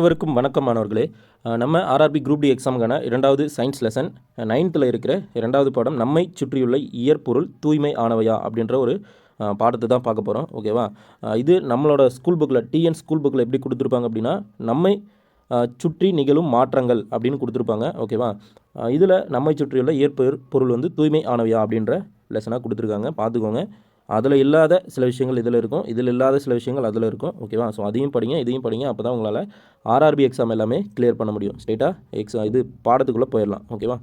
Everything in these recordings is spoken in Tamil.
அனைவருக்கும் வணக்கம் மாணவர்களே. நம்ம ஆர்ஆர்பி குரூப் டி எக்ஸாமுக்கான இரண்டாவது சயின்ஸ் லெசன் நைன்த்தில் இருக்கிற இரண்டாவது பாடம் நம்மை சுற்றியுள்ள இயற்பொருள் தூய்மை ஆனவையா அப்படின்ற ஒரு பாடத்தை தான் பார்க்க போகிறோம் ஓகேவா இது நம்மளோட ஸ்கூல் புக்கில் டிஎன் ஸ்கூல் புக்கில் எப்படி கொடுத்துருப்பாங்க அப்படின்னா நம்மை சுற்றி நிகழும் மாற்றங்கள் அப்படின்னு கொடுத்துருப்பாங்க. ஓகேவா இதில் நம்மை சுற்றியுள்ள இயற்பொருள் பொருள் வந்து தூய்மை ஆனவையா அப்படின்ற லெசனாக கொடுத்துருக்காங்க. பார்த்துக்கோங்க. அதில் இல்லாத சில விஷயங்கள் இதில் இருக்கும். இதில் இல்லாத சில விஷயங்கள் அதில் இருக்கும். ஓகேவா ஸோ அதையும் படிங்க இதையும் படிங்க. அப்போ தான் உங்களால் ஆர்ஆர்பி எக்ஸாம் எல்லாமே கிளியர் பண்ண முடியும். ஸ்ட்ரெயிட்டாக எக்ஸாம் இது பாடத்துக்குள்ளே போயிடலாம். ஓகேவா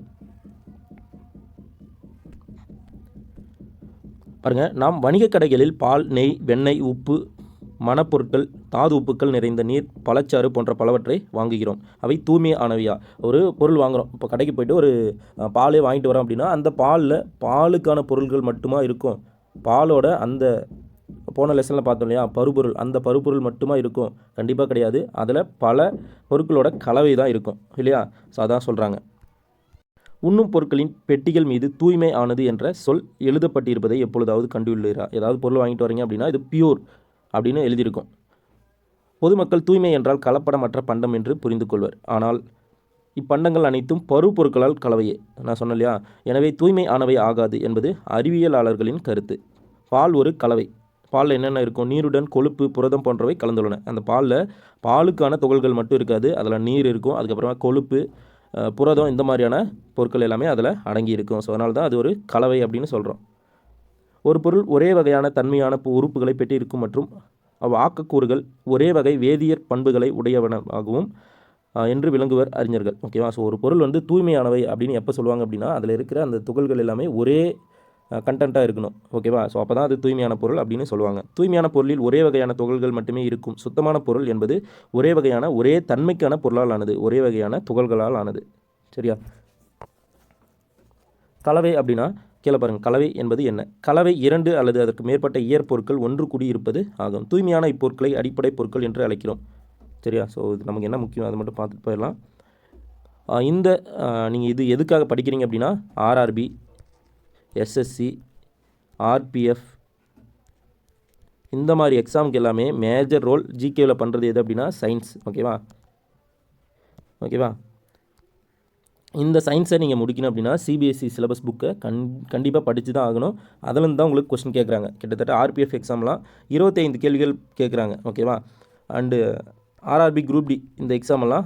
பாருங்கள் நாம் வணிகக் கடைகளில் பால் நெய் வெண்ணெய் உப்பு மணப்பொருட்கள் தாது உப்புக்கள் நிறைந்த நீர் பழச்சாறு போன்ற பலவற்றை வாங்குகிறோம். அவை தூய்மை ஆனவையா? ஒரு பொருள் வாங்குகிறோம் இப்போ கடைக்கு போயிட்டு ஒரு பாலே வாங்கிட்டு வரோம் அப்படின்னா அந்த பாலில் பாலுக்கான பொருள்கள் மட்டுமா இருக்கும்? பாலோட அந்த போன லெசனில் பார்த்தோம் இல்லையா? பருப்பொருள். அந்த பருப்பொருள் மட்டுமா இருக்கும்? கண்டிப்பாக கிடையாது. அதில் பல பொருட்களோட கலவை தான் இருக்கும். இல்லையா? ஸோ அதான் சொல்கிறாங்க உண்ணும் பொருட்களின் பெட்டிகள் மீது தூய்மை ஆனது என்ற சொல் எழுதப்பட்டிருப்பதை எப்பொழுதாவது கண்டுள்ளீரா? ஏதாவது பொருள் வாங்கிட்டு வரீங்க அப்படின்னா இது பியூர் அப்படின்னு எழுதியிருக்கும். பொதுமக்கள் தூய்மை என்றால் கலப்படமற்ற பண்டம் என்று புரிந்து கொள்வர் ஆனால் இப்பண்டங்கள் அனைத்தும் பருப்பொருட்களால் கலவையே. நான் சொன்னேன் இல்லையா? எனவே தூய்மை ஆனவை ஆகாது என்பது அறிவியலாளர்களின் கருத்து. பால் ஒரு கலவை. பாலில் என்னென்ன இருக்கும் நீருடன் கொழுப்பு புரதம் போன்றவை கலந்துள்ளன. அந்த பாலில் பாலுக்கான துகள்கள் மட்டும் இருக்காது. அதில் நீர் இருக்கும். அதுக்கப்புறமா கொழுப்பு புரதம் இந்த மாதிரியான பொருட்கள் எல்லாமே அதில் அடங்கி இருக்கும். ஸோ அதனால தான் அது ஒரு கலவை அப்படின்னு சொல்கிறோம் ஒரு பொருள் ஒரே வகையான தன்மையான பு- உறுப்புகளை பெற்றிருக்கும் மற்றும் அவ் ஆக்கக்கூறுகள் ஒரே வகை வேதியியற் பண்புகளை உடையவனமாகவும் என்று விளங்குவர் அறிஞர்கள். ஓகேவா? ஸோ ஒரு பொருள் வந்து தூய்மையானவை அப்படின்னு எப்போ சொல்லுவாங்க அப்படின்னா அதில் இருக்கிற அந்த துகள்கள் எல்லாமே ஒரே கண்டென்ட்டாக இருக்கணும். ஓகேவா? ஸோ அப்போ தான் அது தூய்மையான பொருள் அப்படின்னு சொல்லுவாங்க. தூய்மையான பொருளில் ஒரே வகையான துகள்கள் மட்டுமே இருக்கும். சுத்தமான பொருள் என்பது ஒரே வகையான ஒரே தன்மைக்கான பொருளால் ஆனது ஒரே வகையான துகள்களால் ஆனது சரியா? கலவை அப்படின்னா கீழே பாருங்கள் கலவை என்பது என்ன? கலவை இரண்டு அல்லது அதற்கு மேற்பட்ட இயற்பொருட்கள் ஒன்று கூடியிருப்பது ஆகும். தூய்மையான இப்பொருட்களை அடிப்படை பொருட்கள் என்று அழைக்கிறோம். சரியா? ஸோ இது நமக்கு என்ன முக்கியம்? அதை மட்டும் பார்த்துட்டு போயிடலாம். இந்த நீங்கள் இது எதுக்காக படிக்கிறீங்க அப்படின்னா ஆர்ஆர்பி எஸ்எஸ்சி ஆர்பிஎஃப் இந்த மாதிரி எக்ஸாமுக்கு எல்லாமே மேஜர் ரோல் ஜிகேவில் பண்ணுறது எது அப்படின்னா சயின்ஸ் ஓகேவா ஓகேவா இந்த சயின்ஸை நீங்கள் முடிக்கணும் அப்படின்னா சிபிஎஸ்சி சிலபஸ் புக்கை கண் கண்டிப்பாக படித்து தான் ஆகணும். அதுலேருந்து தான் உங்களுக்கு கொஸ்டின் கேட்குறாங்க கிட்டத்தட்ட ஆர்பிஎஃப் எக்ஸாம்லாம் இருபத்தைந்து கேள்விகள் கேட்குறாங்க ஓகேவா அண்டு ஆர்ஆர்பி குரூப் டி இந்த எக்ஸாமெல்லாம்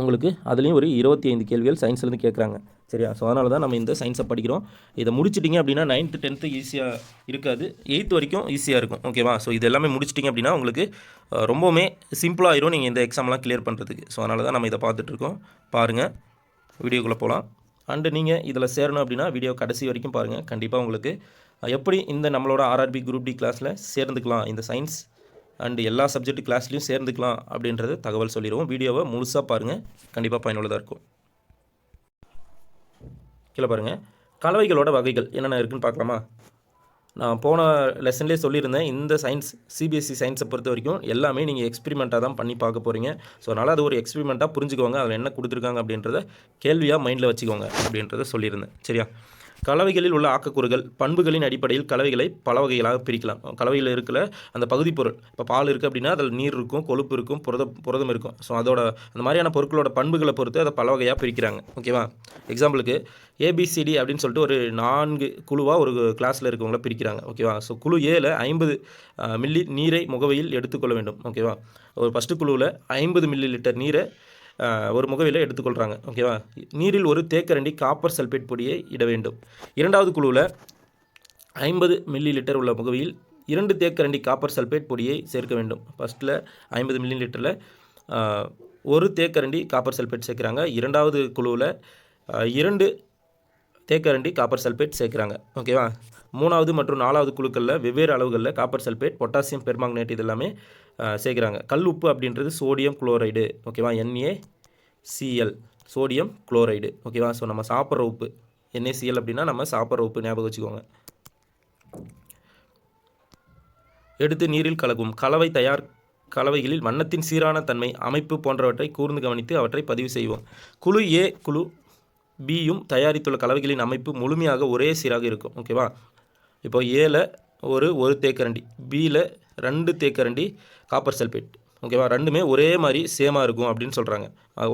உங்களுக்கு அதுலேயும் ஒரு இருபத்தி ஐந்து கேள்விகள் சயின்ஸ்லேருந்து கேட்குறாங்க சரியா? ஸோ அதனால தான் நம்ம இந்த சயின்ஸை படிக்கிறோம். இதை முடிச்சிட்டிங்க அப்படின்னா நைன்த்து டென்த்து ஈஸியாக இருக்காது. எயித்து வரைக்கும் ஈஸியாக இருக்கும். ஓகேவா ஸோ இது எல்லாமே முடிச்சிட்டிங்க அப்படின்னா உங்களுக்கு ரொம்பவுமே சிம்பிளாகிடும் நீங்கள் இந்த எக்ஸாம்லாம் கிளியர் பண்ணுறதுக்கு ஸோ அதனால தான் நம்ம இதை பார்த்துட்ருக்கோம் பாருங்கள் வீடியோக்குள்ளே போகலாம் அண்டு நீங்கள் இதில் சேரணும் அப்படின்னா வீடியோ கடைசி வரைக்கும் பாருங்கள் கண்டிப்பாக உங்களுக்கு எப்படி இந்த நம்மளோட ஆர்ஆர்பி குரூப் டி கிளாஸில் சேர்ந்துக்கலாம் இந்த சயின்ஸ் அண்டு எல்லா சப்ஜெக்ட் கிளாஸ்லையும் சேர்ந்துக்கலாம் அப்படின்றத தகவல் சொல்லிடுவோம் வீடியோவை முழுசாக பாருங்கள் கண்டிப்பாக பயனுள்ளதாக இருக்கும். கீழே பாருங்கள் கலவைகளோட வகைகள் என்னென்ன இருக்குன்னு பார்க்கலாமா? நான் போன லெசன்லேயே சொல்லியிருந்தேன். இந்த சயின்ஸ் சிபிஎஸ்சி சயின்ஸை பொறுத்த வரைக்கும் எல்லாமே நீங்கள் எக்ஸ்பிரிமெண்ட்டாக தான் பண்ணி பார்க்க போகிறீங்க ஸோ அதனால் அது ஒரு எக்ஸ்பிரிமெண்ட்டாக புரிஞ்சுக்கோங்க. அதில் என்ன கொடுத்துருக்காங்க அப்படின்றத கேள்வியாக மைண்டில் வச்சுக்கோங்க அப்படின்றத சொல்லியிருந்தேன். சரியா? கலவைகளில் உள்ள ஆக்கக்கூறுகள் பண்புகளின் அடிப்படையில் கலவைகளை பல வகைகளாக பிரிக்கலாம். கலவையில் இருக்கிற அந்த பகுதி பொருள் இப்போ பால் இருக்குது அப்படின்னா அதில் நீர் இருக்கும் கொழுப்பு இருக்கும் புரதம் புரதம் இருக்கும். ஸோ அதோட அந்த மாதிரியான பொருட்களோட பண்புகளை பொறுத்து அதை பல வகையாக பிரிக்கிறாங்க. ஓகேவா எக்ஸாம்பிளுக்கு ஏபிசிடி அப்படின்னு சொல்லிட்டு ஒரு நான்கு குழுவாக ஒரு கிளாஸில் இருக்கவங்கள பிரிக்கிறாங்க. ஓகேவா ஸோ குழு ஏல ஐம்பது மில்லி நீரை முகவையில் எடுத்துக்கொள்ள வேண்டும். ஓகேவா ஒரு ஃபஸ்ட்டு குழுவில் ஐம்பது மில்லி லிட்டர் நீரை ஒரு முகவையில் எடுத்துக்கொள்கிறாங்க ஓகேவா? நீரில் ஒரு தேக்கரண்டி காப்பர் சல்பேட் பொடியை இட வேண்டும். இரண்டாவது குழுவில் ஐம்பது மில்லி லிட்டர் உள்ள முகவையில் இரண்டு தேக்கரண்டி காப்பர் சல்பேட் பொடியை சேர்க்க வேண்டும். ஃபஸ்ட்டில் ஐம்பது மில்லி லிட்டரில் ஒரு தேக்கரண்டி காப்பர் சல்பேட் சேர்க்குறாங்க. இரண்டாவது குழுவில் இரண்டு தேக்கரண்டி காப்பர் சல்பேட் சேர்க்குறாங்க. ஓகேவா? மூணாவது மற்றும் நாலாவது குழுக்களில் வெவ்வேறு அளவுகளில் காப்பர் சல்பேட் பொட்டாசியம் பெர்மாங்கனேட் இது எல்லாமே சேர்க்குறாங்க. கல் உப்பு அப்படின்றது சோடியம் குளோரைடு ஓகேவா என்ஏ சிஎல் சோடியம் குளோரைடு ஓகேவா ஸோ நம்ம சாப்பிட்ற உப்பு NaCl அப்படின்னா நம்ம சாப்பிட்ற உப்பு ஞாபகம் வச்சுக்கோங்க. எடுத்து நீரில் கலக்கும். கலவை தயார் கலவைகளில் வண்ணத்தின் சீரான தன்மை அமைப்பு போன்றவற்றை கூர்ந்து கவனித்து அவற்றை பதிவு செய்வோம். குழு ஏ குழு பியும் தயாரித்துள்ள கலவைகளின் அமைப்பு முழுமையாக ஒரே சீராக இருக்கும் ஓகேவா இப்போ ஏல ஒரு ஒரு தேக்கரண்டி பியில் ரெண்டு தேக்கரண்டி காப்பர் சல்பேட் ஓகேவா ரெண்டுமே ஒரே மாதிரி சேமாக இருக்கும் அப்படின்னு சொல்கிறாங்க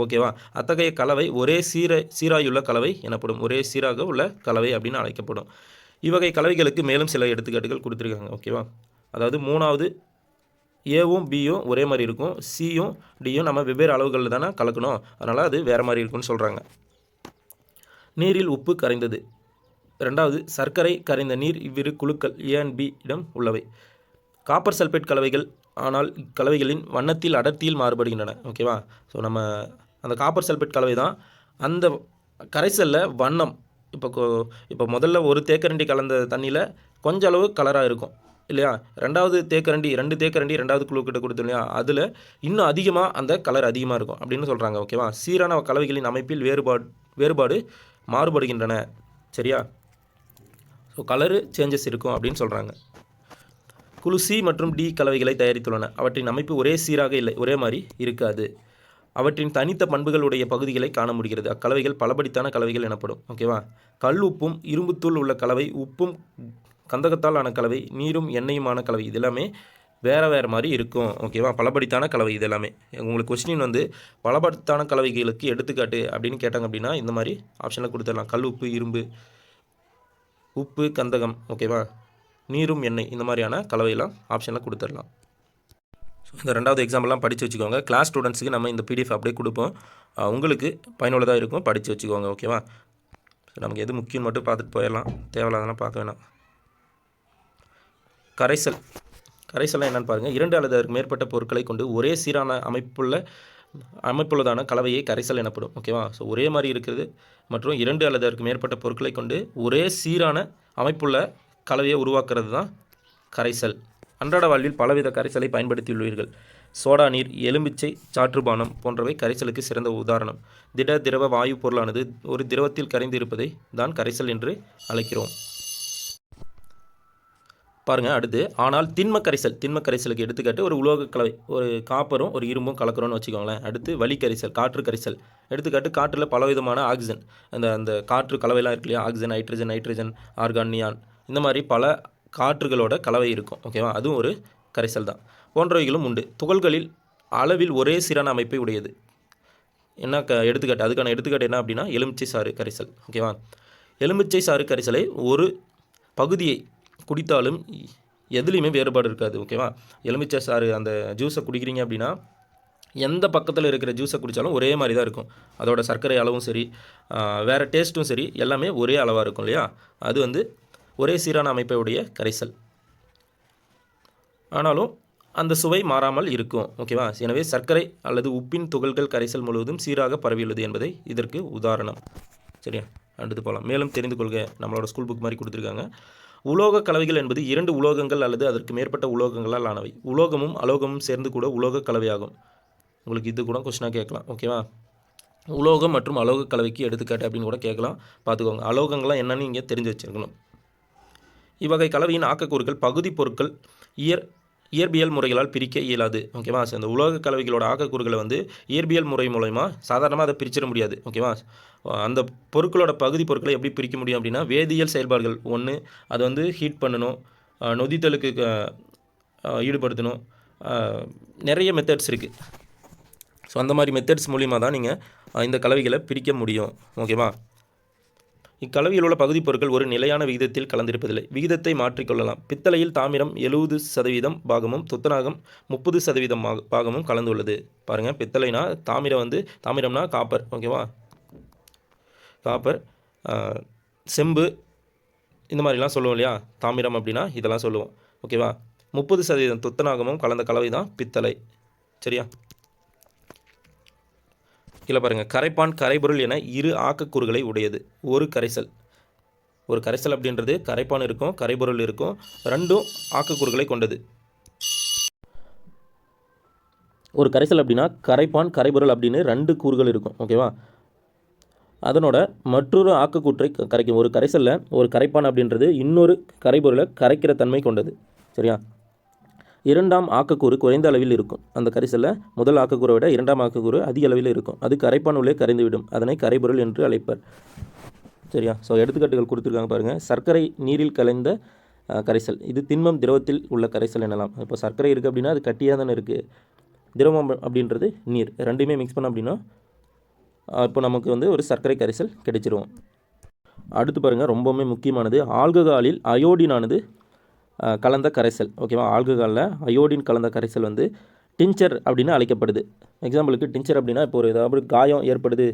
ஓகேவா அத்தகைய கலவை ஒரே சீர சீராயுள்ள கலவை எனப்படும். ஒரே சீராக உள்ள கலவை அப்படின்னு அழைக்கப்படும். இவ்வகை கலவைகளுக்கு மேலும் சில எடுத்துக்காட்டுகள் கொடுத்துருக்காங்க. ஓகேவா அதாவது மூணாவது ஏவும் பியும் ஒரே மாதிரி இருக்கும். சியும் டியும் நம்ம வெவ்வேறு அளவுகளில் தானே கலக்கணும். அதனால் அது வேறு மாதிரி இருக்கும்னு சொல்கிறாங்க நீரில் உப்பு கரைந்தது. ரெண்டாவது சர்க்கரை கரைந்த நீர் இவ்விரு குழுக்கள் ஏ அண்ட் பி இடம் உள்ளவை. காப்பர் சல்பேட் கலவைகள் ஆனால் கலவைகளின் வண்ணத்தில் அடர்த்தியில் மாறுபடுகின்றன. ஓகேவா ஸோ நம்ம அந்த காப்பர் சல்பேட் கலவை தான் அந்த கரைசலில் வண்ணம். இப்போ இப்போ முதல்ல ஒரு தேக்கரண்டி கலந்த தண்ணியில் கொஞ்ச அளவு கலராக இருக்கும். இல்லையா? ரெண்டாவது தேக்கரண்டி ரெண்டு தேக்கரண்டி ரெண்டாவது குழு கிட்ட கொடுத்தோம் இல்லையா? அதில் இன்னும் அதிகமாக அந்த கலர் அதிகமாக இருக்கும் அப்படின்னு சொல்கிறாங்க ஓகேவா சீரான கலவைகளின் அமைப்பில் வேறுபாடு வேறுபாடு மாறுபடுகின்றன. சரியா? ஸோ கலரு சேஞ்சஸ் இருக்கும் அப்படின்னு சொல்கிறாங்க குழு சி மற்றும் டி கலவைகளை தயாரித்துள்ளன. அவற்றின் அமைப்பு ஒரே சீராக இல்லை ஒரே மாதிரி இருக்காது. அவற்றின் தனித்த பண்புகளுடைய பகுதிகளை காண முடிகிறது. அக்கலவைகள் பலபடித்தான கலவைகள் எனப்படும். ஓகேவா கல் உப்பும் இரும்புத்தூள் உள்ள கலவை உப்பும் கந்தகத்தால் ஆன கலவை நீரும் எண்ணெயுமான கலவை இது எல்லாமே வேறு வேறு மாதிரி இருக்கும். ஓகேவா பலபடித்தான கலவை இது எல்லாமே. உங்களுக்கு கொஸ்டின் வந்து பலபடித்தான கலவைகளுக்கு எடுத்துக்காட்டு அப்படின்னு கேட்டாங்க அப்படின்னா இந்த மாதிரி ஆப்ஷனில் கொடுத்துடலாம். கல் உப்பு இரும்பு உப்பு கந்தகம். ஓகேவா நீரும் எண்ணெய் இந்த மாதிரியான கலவையெல்லாம் ஆப்ஷனில் கொடுத்துடலாம். இந்த ரெண்டாவது எக்ஸாம்பிள்லாம் படித்து வச்சுக்கோங்க. கிளாஸ் ஸ்டூடெண்ட்ஸுக்கு நம்ம இந்த பிடிஎஃப் அப்படியே கொடுப்போம். உங்களுக்கு பயனுள்ளதாக இருக்கும். படித்து வச்சுக்கோங்க ஓகேவா நமக்கு எது முக்கியம் மட்டும் பார்த்துட்டு போயிடலாம். தேவையில்லாதெல்லாம் பார்க்க வேணாம். கரைசல். கரைசல்லாம் என்னென்னு பாருங்கள் இரண்டு அல்லது அதற்கு மேற்பட்ட பொருட்களை கொண்டு ஒரே சீரான அமைப்புள்ள அமைப்புள்ளதான கலவையை கரைசல் எனப்படும் ஓகேவா ஸோ ஒரே மாதிரி இருக்கிறது. மற்றும் இரண்டு அல்லது அதற்கு மேற்பட்ட பொருட்களை கொண்டு ஒரே சீரான அமைப்புள்ள கலவையை உருவாக்குறது தான் கரைசல். அன்றாட வாழ்வில் பலவித கரைசலை பயன்படுத்தியுள்ளீர்கள். சோடா நீர் எலும்பிச்சை சாற்றுபானம் போன்றவை கரைசலுக்கு சிறந்த உதாரணம். திட திரவ வாயு பொருளானது ஒரு திரவத்தில் கரைந்து இருப்பதை தான் கரைசல் என்று அழைக்கிறோம். பாருங்கள் அடுத்து ஆனால் திண்ம கரைசல் திண்ம கரைசலுக்கு எடுத்துக்காட்டு ஒரு உலோக கலவை ஒரு காப்பரும் ஒரு இரும்பும் கலக்கிறோன்னு வச்சுக்கோங்களேன். அடுத்து வலி கரைசல் காற்று கரைசல். எடுத்துக்காட்டு காற்றில் பலவிதமான ஆக்சிஜன். அந்த அந்த காற்று கலவையெல்லாம் இருக்கு இல்லையா? Oxygen hydrogen nitrogen argon neon. இந்த மாதிரி பல காற்றுகளோட கலவை இருக்கும் ஓகேவா அதுவும் ஒரு கரைசல் தான். போன்றவைகளும் உண்டு. துகள்களில் அளவில் ஒரே சீரான அமைப்பை உடையது. என்ன க எடுத்துக்காட்டு? அதுக்கான எடுத்துக்காட்டு என்ன அப்படின்னா எலுமிச்சை சாறு கரைசல் ஓகேவா எலுமிச்சை சாறு கரைசலை ஒரு பகுதியை குடித்தாலும் எதுலேயுமே வேறுபாடு இருக்காது ஓகேவா எலுமிச்சை சாறு அந்த ஜூஸை குடிக்கிறீங்க அப்படின்னா எந்த பக்கத்தில் இருக்கிற ஜூஸை குடித்தாலும் ஒரே மாதிரி தான் இருக்கும். அதோட சர்க்கரை அளவும் சரி வேறு டேஸ்ட்டும் சரி எல்லாமே ஒரே அளவாக இருக்கும் இல்லையா? அது வந்து ஒரே சீரான அமைப்பை உடைய கரைசல். ஆனாலும் அந்த சுவை மாறாமல் இருக்கும் ஓகேவா? எனவே சர்க்கரை அல்லது உப்பின் துகள்கள் கரைசல் முழுவதும் சீராக பரவியுள்ளது என்பதை இதற்கு உதாரணம். சரியா? அடுத்து போகலாம் மேலும் தெரிந்து கொள்க நம்மளோட ஸ்கூல் புக் மாதிரி கொடுத்துருக்காங்க. உலோக கலவைகள் என்பது இரண்டு உலோகங்கள் அல்லது அதற்கு மேற்பட்ட உலோகங்களால் ஆனவை. உலோகமும் அலோகமும் சேர்ந்து கூட உலோக கலவையாகும். உங்களுக்கு இது கூட கொஸ்டினாக கேட்கலாம் ஓகேவா? உலோகம் மற்றும் அலோக கலவைக்கு எடுத்துக்காட்டு அப்படின்னு கூட கேட்கலாம். பார்த்துக்கோங்க. அலோகங்கள்லாம் என்னென்னு இங்கே தெரிஞ்சு வச்சிருக்கணும். இவ்வகை கலவையின் ஆக்கக்கூறுகள் பகுதி பொருட்கள் இயற் இயற்பியல் முறைகளால் பிரிக்க இயலாது. ஓகேவா அந்த இந்த உலோக கலவைகளோட ஆக்கக்கூறுகளை வந்து இயற்பியல் முறை மூலயமா சாதாரணமாக அதை பிரிச்சிட முடியாது. ஓகேவா அந்த பொருட்களோட பகுதி பொருட்களை எப்படி பிரிக்க முடியும் அப்படின்னா வேதியியல் செயல்பாடுகள். ஒன்று அதை வந்து ஹீட் பண்ணணும் நொதித்தலுக்கு ஈடுபடுத்தணும். நிறைய மெத்தட்ஸ் இருக்குது ஸோ அந்த மாதிரி மெத்தட்ஸ் மூலிமா தான் நீங்கள் இந்த கலவைகளை பிரிக்க முடியும். ஓகேவா இக்கலவையில் உள்ள பகுதிப் பொருட்கள் ஒரு நிலையான விகிதத்தில் கலந்திருப்பதில்லை. விகிதத்தை மாற்றிக்கொள்ளலாம் பித்தளையில் தாமிரம் எழுபது சதவீதம் பாகமும் துத்தநாகம் முப்பது சதவீதம் பாகமும் கலந்துள்ளது. பாருங்கள் பித்தளைனா தாமிரம் வந்து தாமிரம்னா காப்பர் ஓகேவா காப்பர் செம்பு இந்த மாதிரிலாம் சொல்லுவோம் இல்லையா? தாமிரம் அப்படின்னா இதெல்லாம் சொல்லுவோம். ஓகேவா முப்பது சதவீதம் துத்தநாகமும் கலந்த கலவை தான் பித்தளை. சரியா? கீழே பாருங்கள் கரைப்பான் கரைபொருள் என இரு ஆக்கக்கூறுகளை உடையது. ஒரு கரைசல். ஒரு கரைசல் அப்படின்றது கரைப்பான் இருக்கும் கரைபொருள் இருக்கும் ரெண்டும் ஆக்கக்கூறுகளை கொண்டது. ஒரு கரைசல் அப்படின்னா கரைப்பான் கரைபொருள் அப்படின்னு ரெண்டு கூறுகள் இருக்கும். ஓகேவா அதனோட மற்றொரு ஆக்கக்கூற்றை க- கரைக்கும். ஒரு கரைசலில் ஒரு கரைப்பான் அப்படின்றது இன்னொரு கரைபொருளை கரைக்கிற தன்மை கொண்டது. சரியா? இரண்டாம் ஆக்கக்கூறு குறைந்த அளவில் இருக்கும். அந்த கரிசலில் முதல் ஆக்கக்கூறை விட இரண்டாம் ஆக்கக்கூறு அதிக அளவில் இருக்கும். அது கரைப்பான் உள்ளே கரைந்துவிடும். அதனை கரைபொருள் என்று அழைப்பர். சரியா? ஸோ எடுத்துக்காட்டுகள் கொடுத்துருக்காங்க பாருங்கள் சர்க்கரை நீரில் கலைந்த கரைசல். இது திண்மம் திரவத்தில் உள்ள கரைசல் எனலாம். இப்போ சர்க்கரை இருக்குது அப்படின்னா அது கட்டியாக தானே இருக்குது திரவம் அப்படின்றது நீர். ரெண்டுமே மிக்ஸ் பண்ண அப்படின்னா இப்போ நமக்கு வந்து ஒரு சர்க்கரை கரைசல் கிடைச்சிரும். அடுத்து பாருங்கள் ரொம்பவுமே முக்கியமானது. ஆல்கஹாலில் அயோடினானது கலந்த கரைசல் ஓகேவா ஆல்கஹாலில் அயோடின் கலந்த கரைசல் வந்து டிஞ்சர் அப்படின்னு அழைக்கப்படுது. எக்ஸாம்பிளுக்கு டிஞ்சர் அப்படின்னா இப்போ ஒரு ஏதாவது ஒரு காயம் ஏற்படுது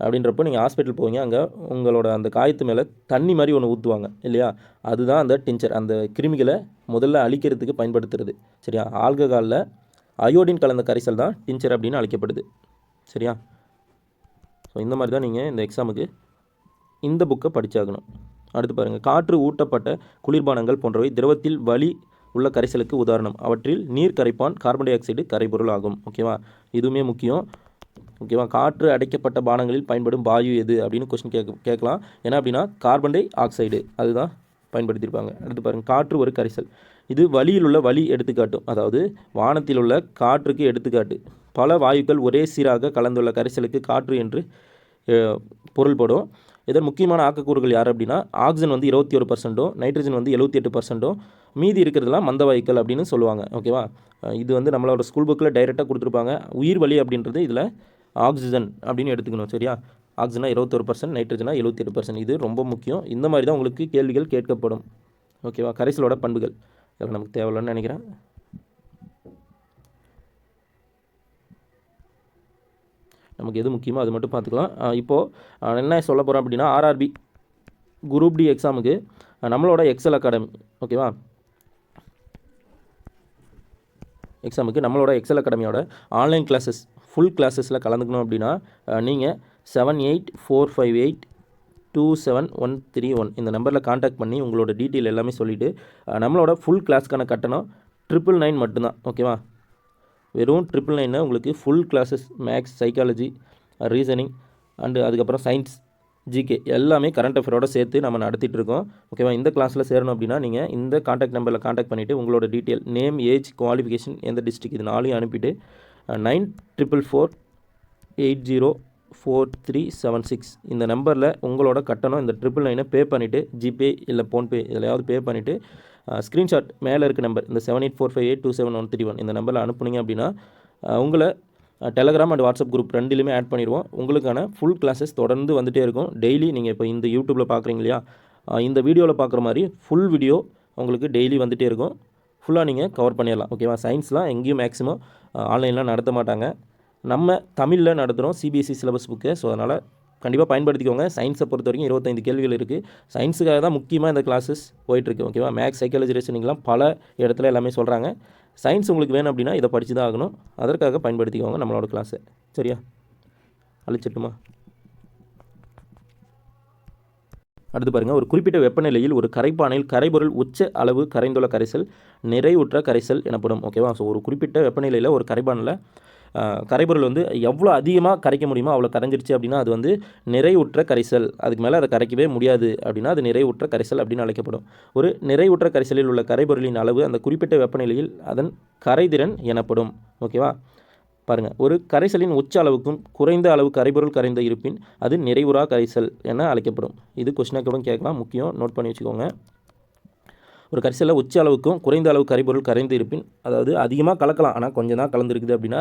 அப்படின்றப்போ நீங்கள் ஹாஸ்பிட்டல் போவீங்க அங்கே உங்களோட அந்த காயத்து மேலே தண்ணி மாதிரி ஒன்று ஊற்றுவாங்க இல்லையா? அதுதான் அந்த டிஞ்சர் அந்த கிருமிகளை முதல்ல அழிக்கிறதுக்கு பயன்படுத்துறது சரியா? ஆல்கஹாலில் அயோடின் கலந்த கரைசல் தான் டிஞ்சர் அப்படின்னு அழைக்கப்படுது சரியா? ஸோ இந்த மாதிரி தான் நீங்கள் இந்த எக்ஸாமுக்கு இந்த புக்கை படிச்சாகணும். அடுத்து பாருங்கள் காற்று ஊட்டப்பட்ட குளிர்பானங்கள் போன்றவை திரவத்தில் வலி உள்ள கரைசலுக்கு உதாரணம். அவற்றில் நீர் கரைப்பான் கார்பன் டை ஆக்சைடு கரைபொருள் ஆகும். ஓகேவா இதுவுமே முக்கியம். ஓகேவா காற்று அடைக்கப்பட்ட பானங்களில் பயன்படும் வாயு எது? அப்படின்னு கொஸ்டின் கேட்க கேட்கலாம். என்ன அப்படின்னா கார்பன் டை ஆக்சைடு அதுதான் பயன்படுத்தியிருப்பாங்க. அடுத்து பாருங்கள் காற்று ஒரு கரைசல். இது வழியில் உள்ள வலி எடுத்துக்காட்டும். அதாவது வானத்தில் உள்ள காற்றுக்கு எடுத்துக்காட்டு. பல வாயுக்கள் ஒரே சீராக கலந்துள்ள கரைசலுக்கு காற்று என்று பொருள்படும். இதன் முக்கியமான ஆக்கக்கூறுகள் யார் அப்படின்னா ஆக்சிஜன் வந்து இருபத்தி ஒரு பர்சன்ட்டும் நைட்ரஜன் வந்து எழுபத்தி எட்டு பர்சன்ட்டும் மீதி இருக்கிறதுலாம் மந்த வாயுக்கள் அப்படின்னு சொல்லுவாங்க ஓகேவா இது வந்து நம்மளோட ஸ்கூல் புக்கில் டைரெக்டாக கொடுத்துருப்பாங்க. உயிர் வலி அப்படின்றது இதில் ஆக்சிஜன் அப்படின்னு எடுத்துக்கணும் சரியா? ஆக்சிஜனா இருபத்தொரு பர்சன்ட் நைட்ரஜனா எழுபத்தி எட்டு பர்சன்ட் இது ரொம்ப முக்கியம். இந்த மாதிரி தான் உங்களுக்கு கேள்விகள் கேட்கப்படும் ஓகேவா கரைசலோட பண்புகள். இதெல்லாம் நமக்கு தேவையில்லன்னு நினைக்கிறேன். நமக்கு எது முக்கியமோ அது மட்டும் பார்த்துக்கலாம். இப்போது என்ன சொல்ல போகிறோம் அப்படின்னா ஆர்ஆர்பி குரூப் டி எக்ஸாமுக்கு நம்மளோட எக்ஸல் அகாடமி ஓகேவா? எக்ஸாமுக்கு நம்மளோட எக்ஸல் அகாடமியோட ஆன்லைன் கிளாஸஸ் ஃபுல் கிளாஸஸில் கலந்துக்கணும் அப்படின்னா நீங்கள் seven eight four five eight two seven one three one இந்த நம்பரில் காண்டாக்ட் பண்ணி உங்களோட டீட்டெயில் எல்லாமே சொல்லிவிட்டு நம்மளோட ஃபுல் கிளாஸ்க்கான கட்டணம் ட்ரிபிள் நைன் மட்டும்தான் ஓகேவா? வெறும் ட்ரிபிள் நைனில் உங்களுக்கு full classes maths psychology reasoning and அதுக்கப்புறம் சயின்ஸ் ஜிகே எல்லாமே கரண்ட் அஃபேரோட சேர்த்து நம்ம நடத்திட்டு இருக்கோம். ஓகேவா இந்த கிளாஸில் சேரணும் அப்படின்னா நீங்கள் இந்த காண்டாக்ட் நம்பரில் காண்டாக்ட் பண்ணிவிட்டு உங்களோட டீட்டெயில் நேம் ஏஜ் குவாலிஃபிகேஷன் எந்த டிஸ்ட்ரிக் இது நாளையும் அனுப்பிட்டு nine triple four eight zero four three seven six இந்த நம்பரில் உங்களோட கட்டணம் இந்த ட்ரிபிள் நைனை பே பண்ணிவிட்டு ஜிபே இல்லை ஃபோன்பே இதிலையாவது பே பண்ணிவிட்டு ஸ்க்ரீன்ஷாட் மேலே இருக்க நம்பர் இந்த seven eight four five eight two seven one three one இந்த நம்பரில் அனுப்புனீங்க அப்படின்னா உங்களை டெலகிராம் அண்ட் வாட்ஸ்அப் குரூப் ரெண்டுலையுமே ஆட் பண்ணிடுவோம். உங்களுக்கான ஃபுல் கிளாஸஸ் தொடர்ந்து வந்துகிட்டே இருக்கும். டெய்லி நீங்கள் இப்போ இந்த யூடியூப்பில் பார்க்குறீங்க இல்லையா? இந்த வீடியோவில் பார்க்குற மாதிரி ஃபுல் வீடியோ உங்களுக்கு டெய்லி வந்துகிட்டே இருக்கும். ஃபுல்லாக நீங்கள் கவர் பண்ணிடலாம். ஓகேவா சயின்ஸ்லாம் எங்கேயும் மேக்ஸிமம் ஆன்லைன்லாம் நடத்த மாட்டாங்க. நம்ம தமிழில் நடத்துகிறோம் சிபிஎஸ்சி சிலபஸ் புக்கு ஸோ அதனால் கண்டிப்பாக பயன்படுத்திக்கோங்க. சயின்ஸை பொறுத்த வரைக்கும் இருபத்தைந்து கேள்விகள் இருக்குது சயின்ஸுக்காக தான் முக்கியமாக இந்த கிளாஸஸ் போயிட்டுருக்கு ஓகேவா மேக்ஸ் சைக்காலஜி ரீசனிங்லாம் பல இடத்துல எல்லாமே சொல்கிறாங்க சயின்ஸ் உங்களுக்கு வேணும் அப்படின்னா இதை படித்து தான் ஆகணும். அதற்காக பயன்படுத்திக்கோங்க நம்மளோட கிளாஸை சரியா? அழிச்சிட்டுமா அடுத்து பாருங்கள் ஒரு குறிப்பிட்ட வெப்பநிலையில் ஒரு கரைப்பானையில் கரைபொருள் உச்ச அளவு கரைந்துள்ள கரைசல் நிறைவுற்ற கரைசல் எனப்படும் ஓகேவா ஸோ ஒரு குறிப்பிட்ட வெப்பநிலையில் ஒரு கரைப்பானில் கரைபொருள் வந்து எவ்வளோ அதிகமாக கரைக்க முடியுமோ அவ்வளோ கரைஞ்சிருச்சு அப்படின்னா அது வந்து நிறைவுற்ற கரைசல். அதுக்கு மேலே அதை கரைக்கவே முடியாது அப்படின்னா அது நிறைவுற்ற கரைசல் அப்படின்னு அழைக்கப்படும். ஒரு நிறைவுற்ற கரைசலில் உள்ள கரைபொருளின் அளவு அந்த குறிப்பிட்ட வெப்பநிலையில் அதன் கரைதிறன் எனப்படும். ஓகேவா? பாருங்கள் ஒரு கரைசலின் உச்ச அளவுக்கும் குறைந்த அளவு கரைபொருள் கரைந்த இருப்பின் அது நிறைவுறா கரைசல் என அழைக்கப்படும். இது கொஸ்டினாக கூட கேட்கலாம். முக்கியம் நோட் பண்ணி வச்சுக்கோங்க. ஒரு கரைசலில் உச்ச அளவுக்கும் குறைந்த அளவு கரைபொருள் கரைந்து இருப்பின் அதாவது அதிகமாக கலக்கலாம். ஆனால் கொஞ்சம் தான் கலந்துருக்குது அப்படின்னா